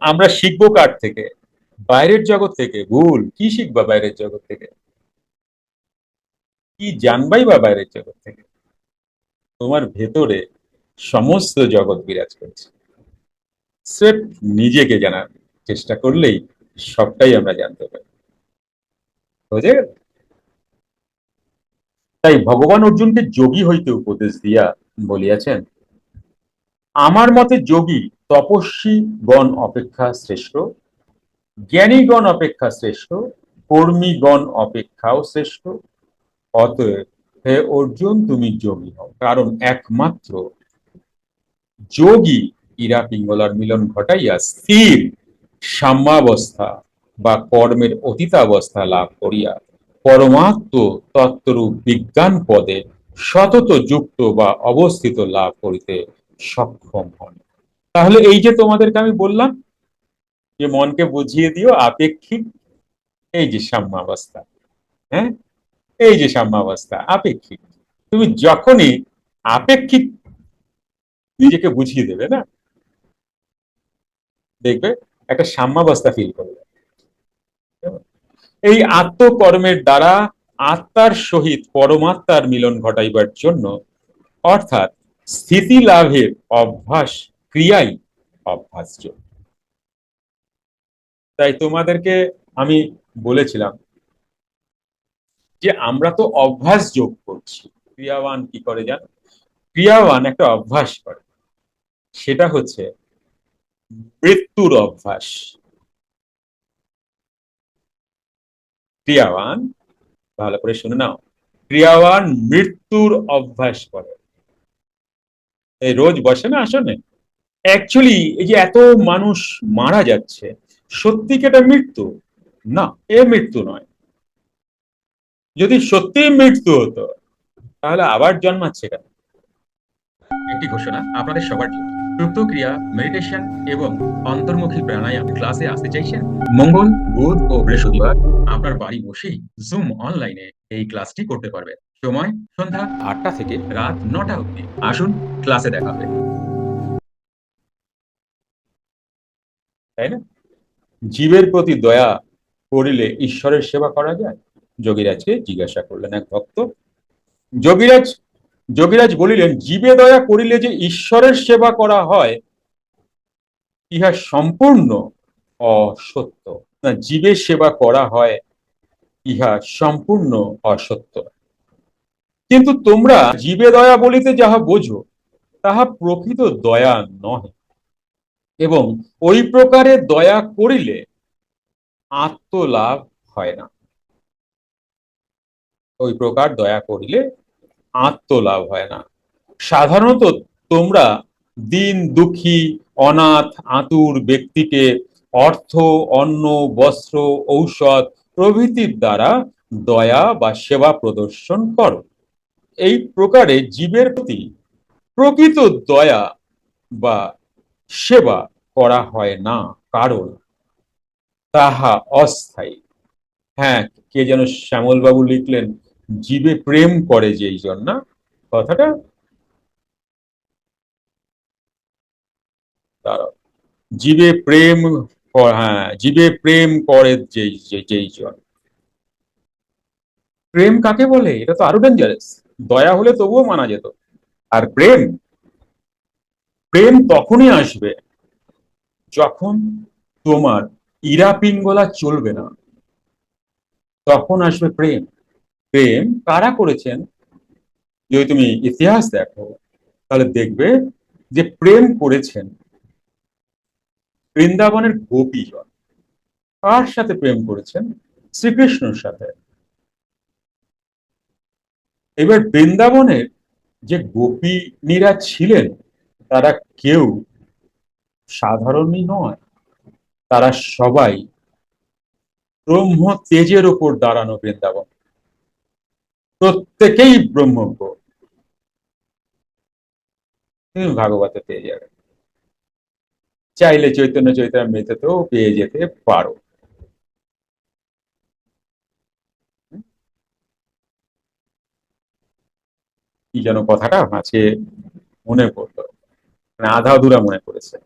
আমরা শিখব কার থেকে? বাইরের জগৎ থেকে। ভুল। কি শিখবা বাইরের জগৎ থেকে? কি জানবাই বা বাইরের জগৎ থেকে? তোমার ভেতরে সমস্ত জগৎ বিরাজ করছে। স্রেফ নিজেকে জানার চেষ্টা করলেই সবটাই আমরা জানতে পারি। বুঝে গেল? তাই ভগবান অর্জুনকে যোগী হইতে উপদেশ দিয়া বলিয়াছেন আমার মতে যোগী তপস্বী গণ অপেক্ষা শ্রেষ্ঠ জ্ঞানীগণ অপেক্ষা শ্রেষ্ঠ কর্মীগণ অপেক্ষাও শ্রেষ্ঠ। অতএব হে অর্জুন, তুমি যোগী হও। কারণ একমাত্র যোগী ইরা পিঙ্গলার মিলন ঘটাইয়া স্থির সাম্যাবস্থা বা কর্মের অতীতাবস্থা লাভ করিয়া পরমাত্ম তত্ত্বরূপ বিজ্ঞান পদে সতত যুক্ত বা অবস্থিত লাভ করিতে সক্ষম হন। তাহলে এই যে তোমাদেরকে আমি বললাম, যে মনকে বুঝিয়ে দিও, আপেক্ষিক, এই যে সাম্যাবস্থা হ্যাঁ? এই যে সাম্যাবস্থা, আপেক্ষিক। তুমি যখনই আপেক্ষিক নিজেকে বুঝিয়ে দেবে না, দেখবে একটা সাম্যাবস্থা ফিল করবে। এই আত্মকর্মের দ্বারা আত্মার সহিত পরমাত্মার মিলন ঘটাইবার জন্য, অর্থাৎ স্থিতি লাভের অভ্যাস ক্রিয়াই অভ্যাস্য। তাই তোমাদেরকে আমি বলেছিলাম যে আমরা তো অভ্যাস যোগ করছি। ক্রিয়াবান কি করে জান? ক্রিয়াবান একটা অভ্যাস করে। সেটা হচ্ছে মৃত্যুর অভ্যাস। ক্রিয়াবান, ভালো করে শুনে নাও। ক্রিয়াবান মৃত্যুর অভ্যাস করে। রোজ বসে না আসনে? অ্যাকচুয়ালি এই যে এত মানুষ মারা যাচ্ছে, সত্যি কি এটা মৃত্যু? না, এ মৃত্যু নয়। যদি সত্যি মৃত্যু হতো, তাহলে আবার জন্মাচ্ছে কেন? একটি ঘোষণা, আপনাদের সবার জন্য। মেডিটেশন এবং অন্তর্মুখী প্রাণায়াম ক্লাসে আসতে চাইছেন? মঙ্গল, বুধ ও বৃহস্পতিবার আপনার বাড়ি বসেই জুম অনলাইনে এই ক্লাসটি করতে পারবেন। সময় সন্ধ্যা আটটা থেকে রাত নটা অবধি। আসুন ক্লাসে দেখা হবে। তাই না? জীবের প্রতি দয়া করিলে ঈশ্বরের সেবা করা যায়? যোগীরাজকে জিজ্ঞাসা করলেন এক ভক্ত। যোগীরাজ যোগীরাজ বলিলেন, জীবে দয়া করিলে যে ঈশ্বরের সেবা করা হয়, ইহা সম্পূর্ণ অসত্য। না, জীবের সেবা করা হয়, ইহা সম্পূর্ণ অসত্য। কিন্তু তোমরা জীবে দয়া বলিতে যাহা বোঝো, তাহা প্রকৃত দয়া নহে। এবং ওই প্রকারে দয়া করিলে আত্মলাভ হয় না। ওই প্রকার দয়া করিলে আত্মলাভ হয় না। সাধারণত তোমরা দিন দুঃখী, অনাথ, আতুর ব্যক্তিকে অর্থ, অন্ন, বস্ত্র, ঔষধ প্রভৃতির দ্বারা দয়া বা সেবা প্রদর্শন করো। এই প্রকারে জীবের প্রতি প্রকৃত দয়া বা সেবা করা হয় না, কারণ তাহা অস্থায়ী। হ্যাঁ কে যেন শ্যামলবাবু লিখলেন, জীবে প্রেম করে যেই জন্য কথাটা জীবে প্রেম হ্যাঁ জীবে প্রেম করে যেই যেই জন। প্রেম কাকে বলে? এটা তো আরও ডেঞ্জারাস দয়া হলে তবুও মানা যেত। আর প্রেম প্রেম তখনই আসবে যখন তোমার ইরা পিঙ্গলা চলবে না। তখন আসবে প্রেম। প্রেম কারা করেছেন? যদি তুমি ইতিহাস দেখো, তাহলে দেখবে যে প্রেম করেছেন বৃন্দাবনের গোপীজন। কার সাথে প্রেম করেছেন? শ্রীকৃষ্ণর সাথে। এবার বৃন্দাবনের যে গোপিনীরা ছিলেন, তারা কেউ সাধারণই নয়। তারা সবাই ব্রহ্ম তেজের ওপর দাঁড়ানো বৃন্দাবন। প্রত্যেকেই ব্রহ্মজ্ঞ। তুমি ভাগবতে পেয়ে যাবে চাইলে চৈতন্য চৈতন্যমৃততেও পেয়ে যেতে পারো। কি যেন কথাটা আজকে মনে পড়ল। মানে আধা অধুরা মনে পড়েছে।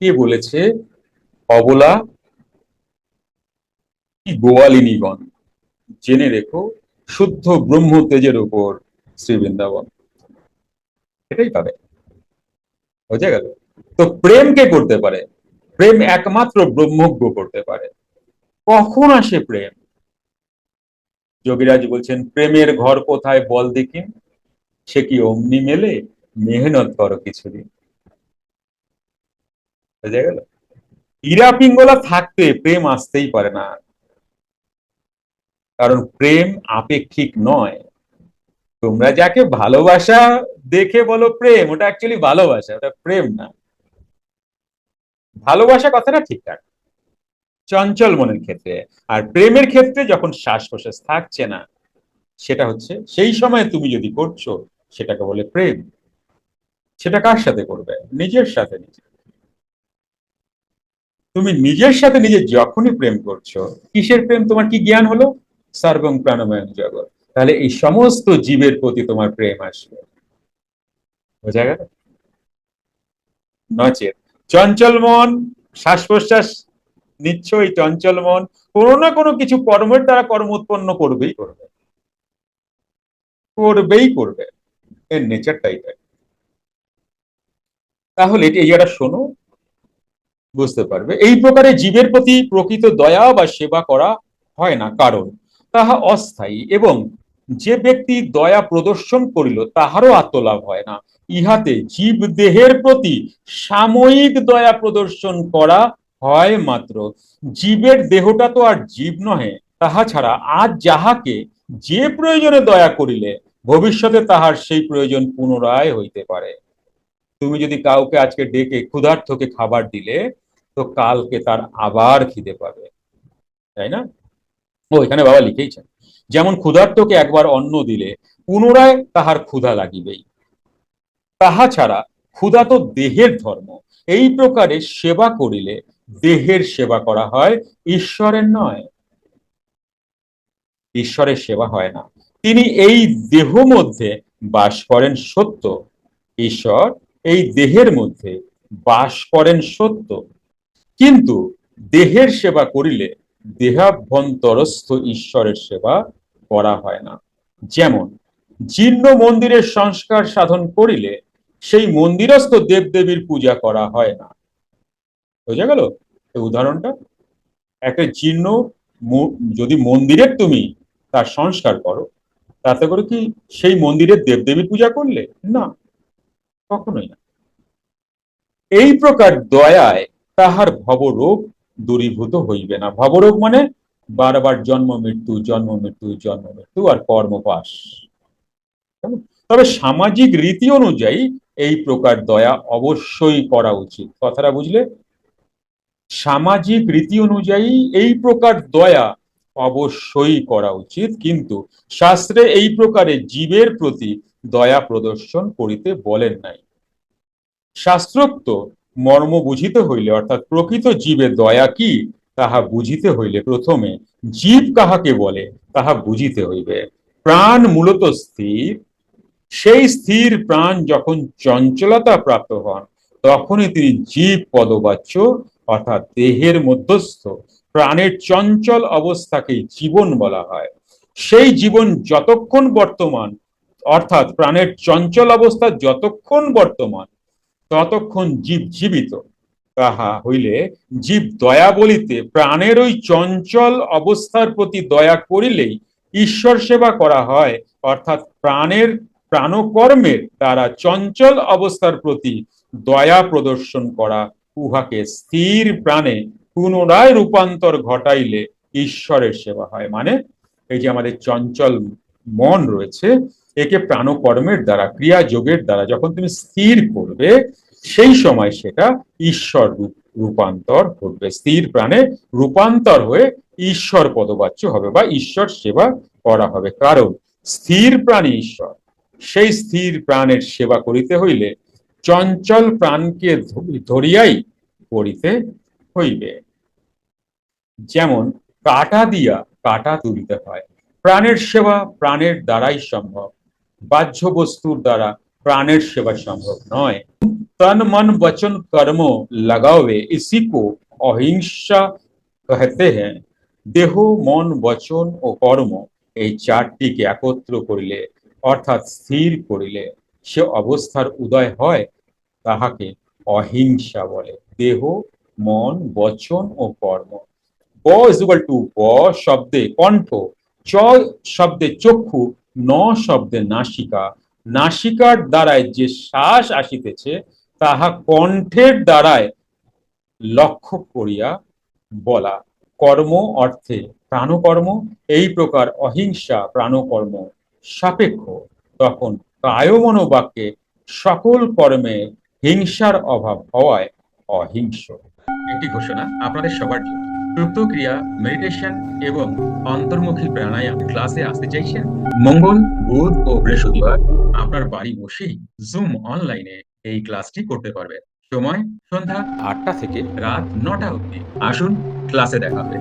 কে বলেছে, অবলা কি গোয়ালিনীগণ জেনে রেখো, শুদ্ধ ব্রহ্ম তেজের উপর শ্রী বৃন্দাবন। এটাই পাবে বোঝা গেল? তো প্রেম কে করতে পারে? প্রেম একমাত্র ব্রহ্মজ্ঞ করতে পারে। কখন আসে প্রেম? যোগীরাজ বলছেন, প্রেমের ঘর কোথায় বল দেখিন সে কি অমনি মেলে? মেহনত করো কিছুদিন। বোঝা গেল? ইরা পিঙ্গলা থাকতে প্রেম আসতেই পারে না। কারণ প্রেম আপেক্ষিক নয়। তোমরা যাকে ভালোবাসা দেখে বলো প্রেম, ওটা অ্যাকচুয়ালি ভালোবাসা, ওটা প্রেম না। ভালোবাসা কথাটা ঠিকঠাক। চঞ্চল মনের ক্ষেত্রে। আর প্রেমের ক্ষেত্রে যখন শ্বাস প্রশ্বাস থাকছে না, সেটা হচ্ছে সেই সময় তুমি যদি করছ, সেটাকে বলে প্রেম। সেটা কার সাথে করবে? নিজের সাথে নিজে। তুমি নিজের সাথে নিজে যখনই প্রেম করছ, কিসের প্রেম? তোমার কি জ্ঞান হলো? সর্বং প্রাণময় জগৎ। তাহলে এই সমস্ত জীবের প্রতি তোমার প্রেম আসবে। বোঝা গেল? নচেত। চঞ্চল মন শ্বাস প্রশ্বাস এই চঞ্চল মন। কোনো না কোনো কিছু কর্মের দ্বারা কর্ম উৎপন্ন করবেই করবে। করবেই করবে। এর নেচারটাই তাই। তাহলে এই জায়গাটা শোনো, বুঝতে পারবে। এই প্রকারে জীবের প্রতি প্রকৃত দয়া বা সেবা করা হয় না। কারণ তাহা অস্থায়ী এবং যে ব্যক্তি দয়া প্রদর্শন করিল, তাহারও আত্মলাভ হয় না। ইহাতে জীব দেহের প্রতি সাময়িক দয়া প্রদর্শন করা হয় মাত্র। জীবের দেহটা তো আর জীব নহে, তাহা ছাড়া আজ যাহাকে যে প্রয়োজনে দয়া করিলে, ভবিষ্যতে তাহার সেই প্রয়োজন পুনরায় হইতে পারে। তুমি যদি কাউকে আজকে ডেকে ক্ষুধার্থকে খাবার দিলে, তো কালকে তার আবার খিদে পাবে। তাই না? ও, এখানে বাবা লিখেইছেন, যেমন ক্ষুধার্তকে একবার অন্ন দিলে, পুনরায় তাহার ক্ষুধা লাগিবেই। তাহা ছাড়া ক্ষুধা তো দেহের ধর্ম। এই প্রকারে সেবা করিলে দেহের সেবা করা হয়, ঈশ্বরের নয়। ঈশ্বরের সেবা হয় না। তিনি এই দেহ মধ্যে বাস করেন সত্য। ঈশ্বর এই দেহের মধ্যে বাস করেন সত্য। কিন্তু দেহের সেবা করিলে দেহাভ্যন্তরস্থ ঈশ্বরের সেবা করা হয় না। যেমন, জীর্ণ মন্দিরের সংস্কার সাধন করিলে সেই মন্দিরস্থ দেবদেবীর পূজা করা হয় না। বোঝা গেল? উদাহরণটা। একটা জীর্ণ যদি মন্দিরের তুমি তার সংস্কার করো, তাতে করে কি সেই মন্দিরের দেবদেবী পূজা করলে? না, কখনোই না। এই প্রকার দয়ায় তাহার ভবরোগ দূরীভূত হইবে না। ভবরোগ মানে বারবার জন্ম মৃত্যু জন্ম মৃত্যু জন্ম মৃত্যু আর কর্মপাস তবে সামাজিক রীতি অনুযায়ী এই প্রকার দয়া অবশ্যই করা উচিত। কথাটা বুঝলে? সামাজিক রীতি অনুযায়ী এই প্রকার দয়া অবশ্যই করা উচিত, কিন্তু শাস্ত্রে এই প্রকারে জীবের প্রতি দয়া প্রদর্শন করিতে বলেন নাই। শাস্ত্রোক্ত মর্ম বুঝিতে হইলে, অর্থাৎ প্রকৃত জীবে দয়া কি, তাহা বুঝিতে হইলে প্রথমে জীব কাহাকে বলে, তাহা বুঝিতে হইবে। প্রাণ মূলত স্থির, সেই স্থির প্রাণ যখন চঞ্চলতা প্রাপ্ত হন, তখনই তিনি জীব পদবাচ্য অর্থাৎ দেহের মধ্যস্থ, প্রাণের চঞ্চল অবস্থাকে জীবন বলা হয়। সেই জীবন যতক্ষণ বর্তমান, অর্থাৎ প্রাণের চঞ্চল অবস্থা যতক্ষণ বর্তমান, ততক্ষণ জীব জীবিত। তাহা হইলে জীব দয়া বলিতে প্রাণের ওই চঞ্চল অবস্থার প্রতি দয়া করিলেই ঈশ্বর সেবা করা হয়, অর্থাৎ প্রাণের, প্রাণকর্মের দ্বারা চঞ্চল অবস্থার প্রতি দয়া প্রদর্শন করা উহাকে স্থির প্রাণে পুনরায় রূপান্তর ঘটাইলে ঈশ্বরের সেবা হয়। মানে এই যে আমাদের চঞ্চল মন রয়েছে, একে প্রাণকর্মের দ্বারা ক্রিয়া যোগের দ্বারা যখন তুমি স্থির করবে, সেই সময় সেটা ঈশ্বর রূপান্তর করবে স্থির প্রাণে রূপান্তর হয়ে ঈশ্বর পদবাচ্য হবে বা ঈশ্বর সেবা করা হবে। কারণ স্থির প্রাণী ঈশ্বর। সেই স্থির প্রাণের সেবা করিতে হইলে চঞ্চল প্রাণকে ধরিয়াই করিতে হইবে যেমন কাটা দিয়া কাটা তুলিতে হয় প্রাণের সেবা প্রাণের দ্বারাই সম্ভব বাহ্য বস্তুর দ্বারা প্রাণের সেবা সম্ভব নয় तन मन वचन कर्म लगावे इसी को অহিংসা कहते हैं দেহ মন বচন ও কর্ম এই চারটিকে একত্র করিলে অর্থাৎ স্থির করিলে সে অবস্থার উদয় হয় তাহাকে অহিংসা বলে। দেহ, মন, বচন ও কর্ম। ব ইজ ইকুয়াল টু ব শব্দে কণ্ঠ, চ শব্দে চক্ষু, ন শব্দে নাসিকা। নাসিকার দ্বারায় যে শ্বাস আসিতেছে, তাহা কণ্ঠের দ্বারায় লক্ষ্য করিয়া বলা। কর্ম অর্থে প্রাণকর্ম, এই প্রকার অহিংসা প্রাণকর্ম সাপেক্ষ। তখন কায় মনোবাক্যে সকল কর্মে হিংসার অভাব হওয়ায় অহিংস একটি ঘোষণা আপনাদের সবার জন্য। মেডিটেশন এবং অন্তর্মুখী প্রাণায়াম ক্লাসে আসতে চাইছেন? মঙ্গল, বুধ ও বৃহস্পতিবার আপনার বাড়ি বসেই জুম অনলাইনে এই ক্লাসটি করতে পারবেন। সময় সন্ধ্যা আটটা থেকে রাত নটা অবধি। আসুন ক্লাসে দেখা হবে।